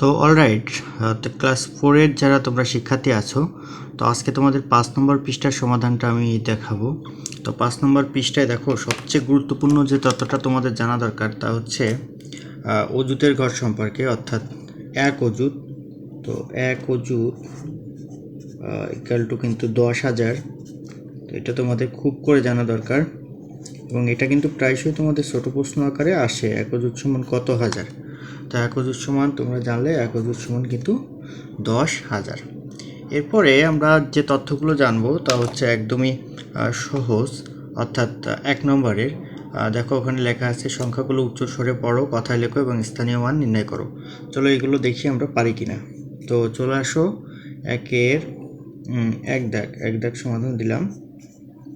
তো অলরাইট তো ক্লাস ফোরের যারা তোমরা শিক্ষার্থী আছো, তো আজকে তোমাদের পাঁচ নম্বর পৃষ্ঠার সমাধানটা আমি দেখাবো। তো পাঁচ নম্বর পৃষ্ঠায় দেখো, সবচেয়ে গুরুত্বপূর্ণ যে তথ্যটা তোমাদের জানা দরকার তা হচ্ছে অজুতের ঘর সম্পর্কে, অর্থাৎ এক অজুত তো এক অজুত ইকাল টু কিন্তু দশ হাজার, তো এটা তোমাদের খুব করে জানা দরকার। এবং এটা কিন্তু প্রায়শই তোমাদের ছোট প্রশ্ন আকারে আসে, এক অজুত সমান কত হাজার? তো এক অজুত সমান, তোমরা জানলে এক অজুত সমান কিন্তু দশ হাজার। এরপরে আমরা যে তথ্যগুলো জানব, তা হচ্ছে একদমই সহজ, অর্থাৎ এক নম্বরের দেখো ওখানে লেখা আছে, সংখ্যাগুলো উচ্চ স্বরে পড়ো, কথায় লেখো এবং স্থানীয় মান নির্ণয় করো। চলো এগুলো দেখি আমরা পারি কিনা। তো চলে আসো, একের এক দাগ এক দাগ সমাধান দিলাম।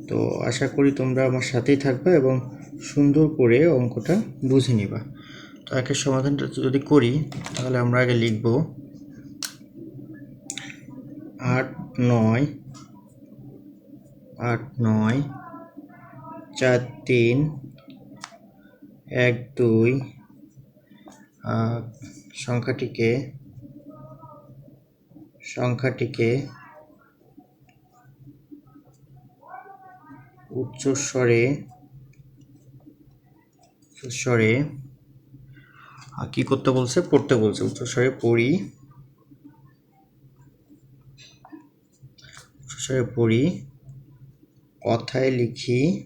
তো আশা করি তোমরা আমার সাথেই থাকবে এবং সুন্দর করে অঙ্কটা বুঝে নিবা। একের সমাধানটা যদি করি, তাহলে আমরা আগে লিখব আট নয় আট নয়, চার তিন, এক দুই সংখ্যাটিকে সংখ্যাটিকে উচ্চস্বরে উচ্চস্বরে কি করতে বলছে? পড়তে বলছে। উচ্চস্বরে পড়ি। উচ্চ উচ্চস্বরে পড়ি। কথায় লিখি।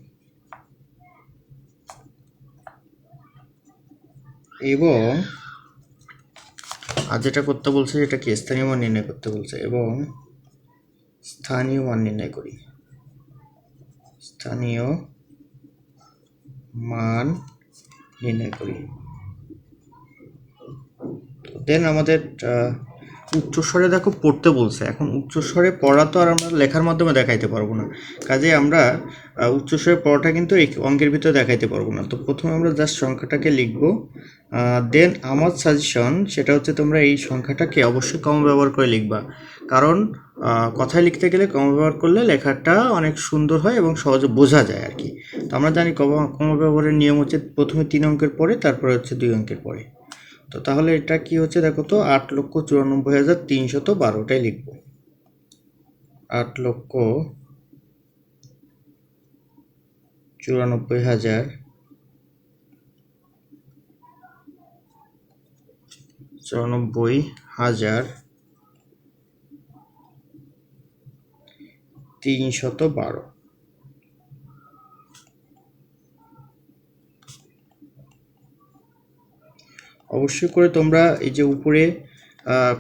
এবং আর যেটা করতে বলছে সেটা কি স্থানীয় মান নির্ণয় করতে বলছে, এবং স্থানীয় মান নির্ণয় করি। স্থানীয় মান নির্ণয় করি। দেন আমাদের উচ্চস্বরে দেখো পড়তে বলছে। এখন উচ্চস্বরে পড়া তো আর আমরা লেখার মাধ্যমে দেখাইতে পারব না। কাজে আমরা উচ্চস্বরে পড়াটা কিন্তু এই অঙ্কের ভিতরে দেখাইতে পারব না। তো প্রথমে আমরা জাস্ট সংখ্যাটাকে লিখব। দেন আমার সাজেশন সেটা হচ্ছে তোমরা এই সংখ্যাটাকে অবশ্যই কম ব্যবহার করে লিখবা। কারণ কথায় লিখতে গেলে কম ব্যবহার করলে লেখাটা অনেক সুন্দর হয় এবং সহজে বোঝা যায় আর কি। তো আমরা জানি কম ব্যবহারের নিয়ম হচ্ছে প্রথমে তিন অঙ্কের পরে, তারপরে হচ্ছে দুই অঙ্কের পরে। তো তাহলে এটা কি হচ্ছে দেখো তো? আট লক্ষ চুরানব্বই হাজার তিনশত বারোটাই লিখব। আট লক্ষ চুরানব্বই হাজার চুরানব্বই হাজার তিনশত বারো। অবশ্যই করে তোমরা এই যে উপরে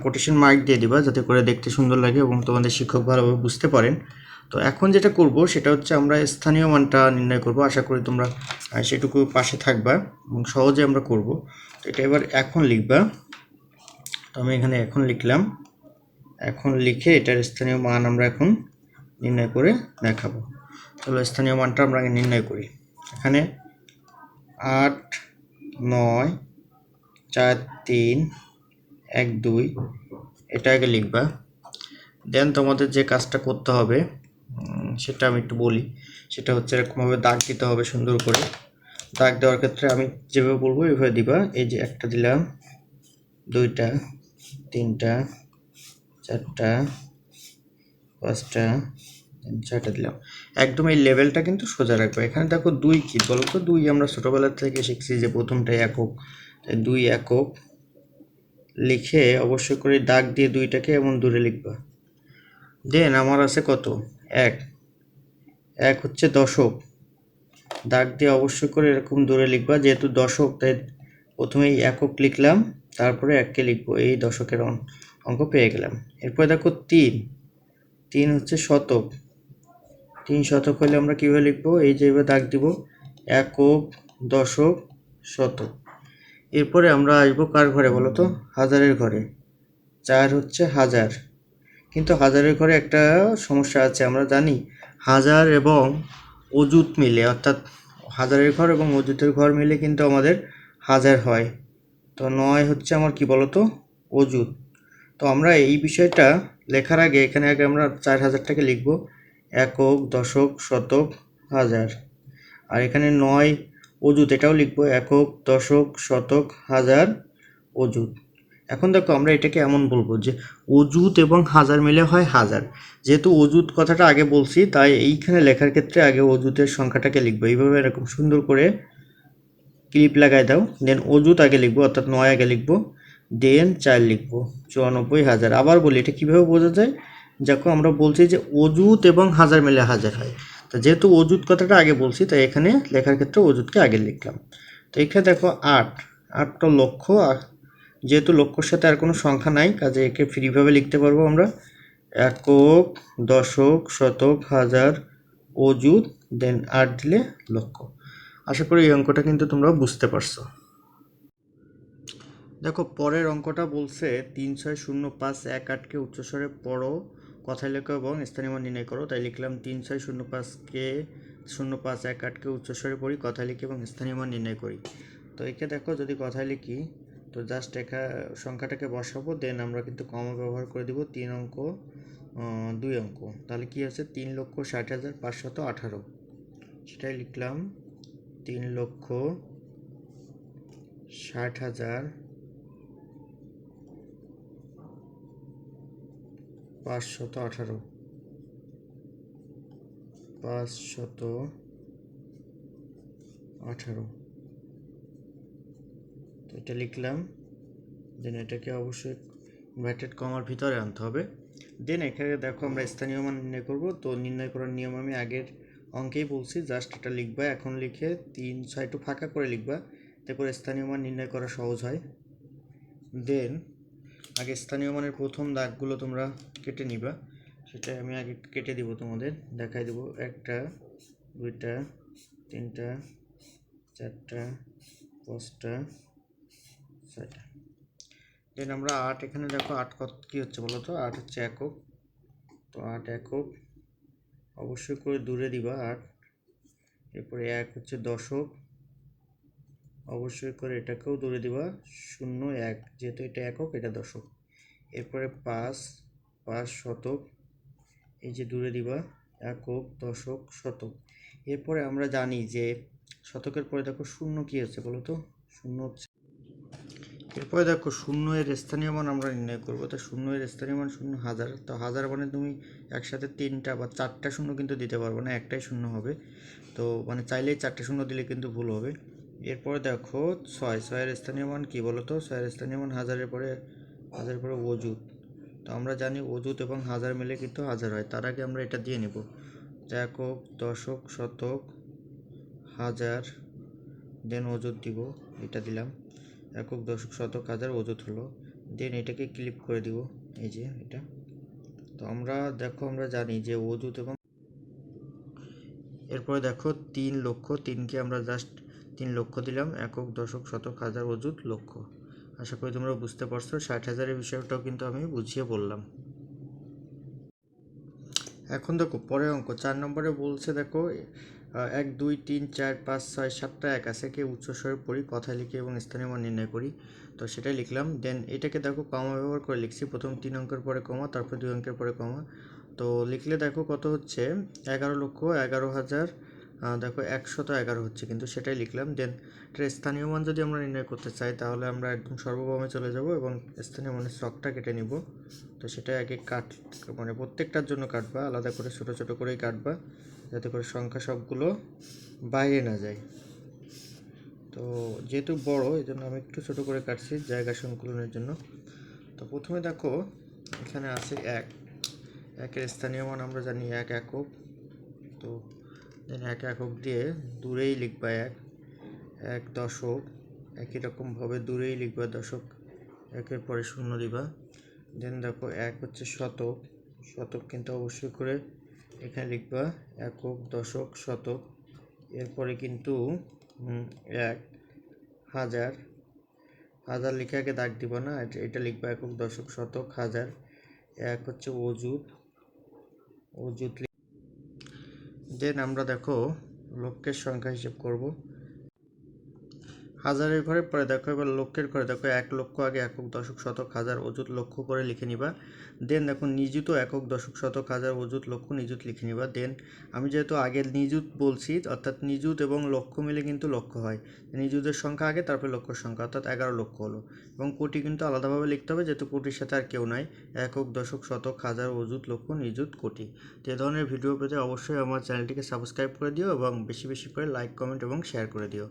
কোটেশন মার্ক দিয়ে দিবা যাতে করে দেখতে সুন্দর লাগে এবং তোমাদের শিক্ষক ভালোভাবে বুঝতে পারেন। তো এখন যেটা করব সেটা হচ্ছে আমরা স্থানীয় মানটা নির্ণয় করব। আশা করি তোমরা সেটুকু পাশে থাকবা এবং সহজে আমরা করব। তো এটা এবার এখন লিখবা। তো আমি এখানে এখন লিখলাম। এখন লিখে এটার স্থানীয় মান আমরা এখন নির্ণয় করে দেখাবো। চলো স্থানীয় মানটা আমরা নির্ণয় করি। এখানে আট, নয় চার, তিন, এক, দুই, এটা আগে লিখবা। দেন তোমাদের যে কাজটা করতে হবে সেটা আমি একটু বলি। সেটা হচ্ছে এরকমভাবে দাগ দিতে হবে সুন্দর করে। দাগ দেওয়ার ক্ষেত্রে আমি যেভাবে বলব, এইভাবে দিবা। এই যে একটা দিলাম, দুইটা, তিনটা, চারটা, পাঁচটা ছয়টা দিলাম। একদম এই লেভেলটা কিন্তু সোজা রাখব। এখানে দেখো দুই কি? বলো তো দুই আমরা ছোটোবেলা থেকে শিখছি যে প্রথমটাই একক। তাই দুই একক লিখে অবশ্যই করে দাগ দিয়ে দুইটাকে এমন দূরে লিখবা। দেন আমার আছে কত? এক। এক হচ্ছে দশক। দাগ দিয়ে অবশ্যই করে এরকম দূরে লিখবা। যেহেতু দশক, তাই প্রথমেই একক লিখলাম, তারপরে এককে লিখব। এই দশকের অঙ্ক পেয়ে গেলাম। এরপরে দেখো তিন। তিন হচ্ছে শতক। তিন শতক হলে আমরা কীভাবে লিখব? এই যে এবার দাগ দিব। একক দশক শতক। এরপরে আমরা আসব কার ঘরে বলো তো? হাজারের ঘরে। চার হচ্ছে হাজার। কিন্তু হাজারের ঘরে একটা সমস্যা আছে, আমরা জানি। হাজার এবং অজুত মিলে, অর্থাৎ হাজারের ঘর এবং অজুতের ঘর মিলে কিন্তু আমাদের হাজার হয়। তো নয় হচ্ছে আমার কি বলতো অজুত তো আমরা এই বিষয়টা লেখার আগে, এখানে আগে আমরা চার হাজারটাকে লিখব। একক, দশক, শতক, হাজার। আর এখানে নয় অজুত এটাও লিখব একক, দশক, শতক, হাজার অজুত এখন দেখো আমরা এটাকে এমন বলব যে অজুত এবং হাজার মিলে হয় হাজার। যেহেতু অজুত কথাটা আগে বলছি, তাই এইখানে লেখার ক্ষেত্রে আগে অজুতের সংখ্যাটাকে লিখব। এইভাবে এরকম সুন্দর করে ক্লিপ লাগাই দাও। দেন অজুত আগে লিখব, অর্থাৎ নয় আগে লিখব, দেন চার লিখব, চুরানব্বই হাজার। আবার বলি, এটা কীভাবে বোঝা যায়? দেখো আমরা বলছি যে অজুত এবং হাজার মিলে হাজার হয়। তো যেহেতু অজুত কথাটা আগে বলছি, তাই এখানে লেখার ক্ষেত্রে অজুতকে আগে লিখলাম। তো এখানে দেখো আট। আটটা লক্ষ আর যেহেতু লক্ষর সাথে আর কোনো সংখ্যা নাই, কাজে একে ফ্রিভাবে লিখতে পারব আমরা। একক, দশক, শতক, হাজার অজুত দেন আট দিলে লক্ষ আশা করি এই অঙ্কটা কিন্তু তোমরা বুঝতে পারছ। দেখো, পরের অঙ্কটা বলছে তিন, ছয়, শূন্য, পাঁচ, এক, আটকে উচ্চস্বরে পড়ো। কথায় লেখো এবং স্থানীয় মান নির্ণয় করো। তাই লিখলাম তিন ছয় শূন্য পাঁচকে শূন্য পাঁচ এক আটকে উচ্চস্বরে পড়ি, কথায় লিখি এবং স্থানীয় মান নির্ণয় করি। তো একে দেখো, যদি কথায় লিখি, তো জাস্ট একা সংখ্যাটাকে বসাবো দেন আমরা কিন্তু কমা ব্যবহার করে দিব তিন অঙ্ক দুই অঙ্ক। তাহলে কি আছে তিন লক্ষ ষাট হাজার পাঁচশত আঠারো। সেটাই লিখলাম, তিন লক্ষ ষাট হাজার পাঁচশত আঠারো। পাঁচশত আঠারো। তো এটা লিখলাম, দেন এটাকে অবশ্যই ইনভার্টেড কমার ভিতরে আনতে হবে। দেন এখানে দেখো আমরা স্থানীয় মান নির্ণয় করব, তো নির্ণয় করার নিয়ম আমি আগের অঙ্কেই বলছি জাস্ট এটা লিখবা, এখন লিখে তিন ছয় একটু ফাঁকা করে লিখবা করে স্থানীয় মান নির্ণয় করা সহজ হয়। দেন আগে স্থানীয় মানের প্রথম দাগগুলো তোমরা কেটে নিবা। সেটা আমি আগে কেটে দিব তোমাদের, দেখাই দেব। একটা, দুইটা, তিনটা, চারটা, পাঁচটা, ছয়টা। দেন আমরা আট, এখানে দেখো আট কত, কী হচ্ছে বলো তো? আট হচ্ছে একক। তো আট একক, অবশ্যই করে দূরে দিবা আট। এরপরে এক হচ্ছে দশক। অবশ্যই করে এটাকেও দূরে দিবা শূন্য এক, যেহেতু এটা একক, এটা দশক। এরপরে পাঁচ পাঁচ শতক, এই যে দূরে দিবা, একক, দশক, শতক। এরপরে আমরা জানি যে শতকের পরে দেখো শূন্য কি হচ্ছে বলো তো? শূন্য হচ্ছে। এরপরে দেখো শূন্য এর স্থানীয় মান আমরা নির্ণয় করব। তো শূন্য এর স্থানীয় মান শূন্য হাজার। তো হাজার মানে তুমি একসাথে তিনটা বা চারটা শূন্য কিন্তু দিতে পারবে না, একটাই শূন্য হবে। তো মানে চাইলেই চারটে শূন্য দিলে কিন্তু ভুল হবে। এরপরে দেখো ছয়, ছয়ের স্থানীয় মান কী বলো তো ছয়ের স্থানীয় মান হাজারের পরে হাজারের পরে অজুত তো আমরা জানি অজুত এবং হাজার মিলে কিন্তু হাজার হয়। তার আগে আমরা এটা দিয়ে নেব। একক, দশক, শতক, হাজার দেন অজুত দিব। এটা দিলাম। একক, দশক, শতক, হাজার অজুত হলো। দেন এটাকে ক্লিপ করে দিব। এই যে এটা। তো আমরা, দেখো আমরা জানি যে অজুত এবং এরপরে দেখো তিন লক্ষ তিনকে আমরা জাস্ট তিন লক্ষ দিলাম, একক, দশক, শতক, হাজার অজুত লক্ষ। আশা করি তোমরা বুঝতে পারছ, ষাট হাজারের বিষয়টাও কিন্তু আমি বুঝিয়ে বললাম। এখন দেখো, পরের অঙ্ক, চার নম্বরে বলছে দেখো এক, দুই, তিন, চার, পাঁচ, ছয়, সাতটা এক আছে, কে উচ্চস্বরে পড়ি, কথা লিখি এবং স্থানীয় মান নির্ণয় করি। তো সেটাই লিখলাম দেন এটাকে দেখো, কমা ব্যবহার করে লিখছি, প্রথম তিন অঙ্কের পরে কমা, তারপর দুই অঙ্কের পরে কমা। তো লিখলে দেখো কত হচ্ছে, এগারো লক্ষ, এগারো হাজার দেখো একশত এগারো হচ্ছে, কিন্তু সেটাই লিখলাম। দেন এটার স্থানীয় মান যদি আমরা নির্ণয় করতে চাই, তাহলে আমরা একদম সর্বভৌমে চলে যাব এবং স্থানীয় মানের শখটা কেটে নিব। তো সেটা আগে কাট মানে প্রত্যেকটার জন্য কাটবা, আলাদা করে, ছোট ছোট করেই কাটবা, যাতে করে সংখ্যা সবগুলো বাইরে না যায়। তো যেহেতু বড় এই জন্য আমি একটু ছোট করে কাটছি জায়গা সংকুলনের জন্য। তো প্রথমে দেখো, এখানে আছে এক। একের স্থানীয় মান আমরা জানি এক, একক। তো দেন এক একক দিয়ে দূরেই লিখবা এক এক দশক, একই রকমভাবে দূরেই লিখবা দশক, একের পরে শূন্য দিবা। দেন দেখো এক হচ্ছে শতক শতক কিন্তু অবশ্যই করে এখানে লিখবা একক দশক, শতক, এরপরে কিন্তু এক, হাজার হাজার লিখে আগে দাগ দিব না, এটা- লিখবা একক দশক, শতক, হাজার, এক হচ্ছে অজুত অজুত দেন আমরা দেখো লক্ষ্যের সংখ্যা হিসেব করব। হাজারের ঘরে, পরে দেখো এবার লক্ষের ঘরে। দেখো এক লক্ষ আগে একক দশক শতক হাজার অযুত লক্ষ করে লিখে নিবা। দেন দেখো নিযুত একক দশক শতক হাজার অযুত লক্ষ নিযুত লিখে নিবা। দেন আমি যেহেতু আগে নিযুত বলছি, অর্থাৎ নিযুত এবং লক্ষ মিলে কিন্তু লক্ষ হয়। নিযুতের সংখ্যা আগে, তারপরে লক্ষের সংখ্যা, অর্থাৎ এগারো লক্ষ হলো। এবং কোটি কিন্তু আলাদাভাবে লিখতে হবে, যেহেতু কোটির সাথে আর কেউ নাই। একক দশক শতক হাজার অযুত লক্ষ নিযুত কোটি। তো এ ধরনের ভিডিও পেতে অবশ্যই আমার চ্যানেলটিকে সাবস্ক্রাইব করে দিও এবং বেশি বেশি করে লাইক কমেন্ট এবং শেয়ার করে দিও।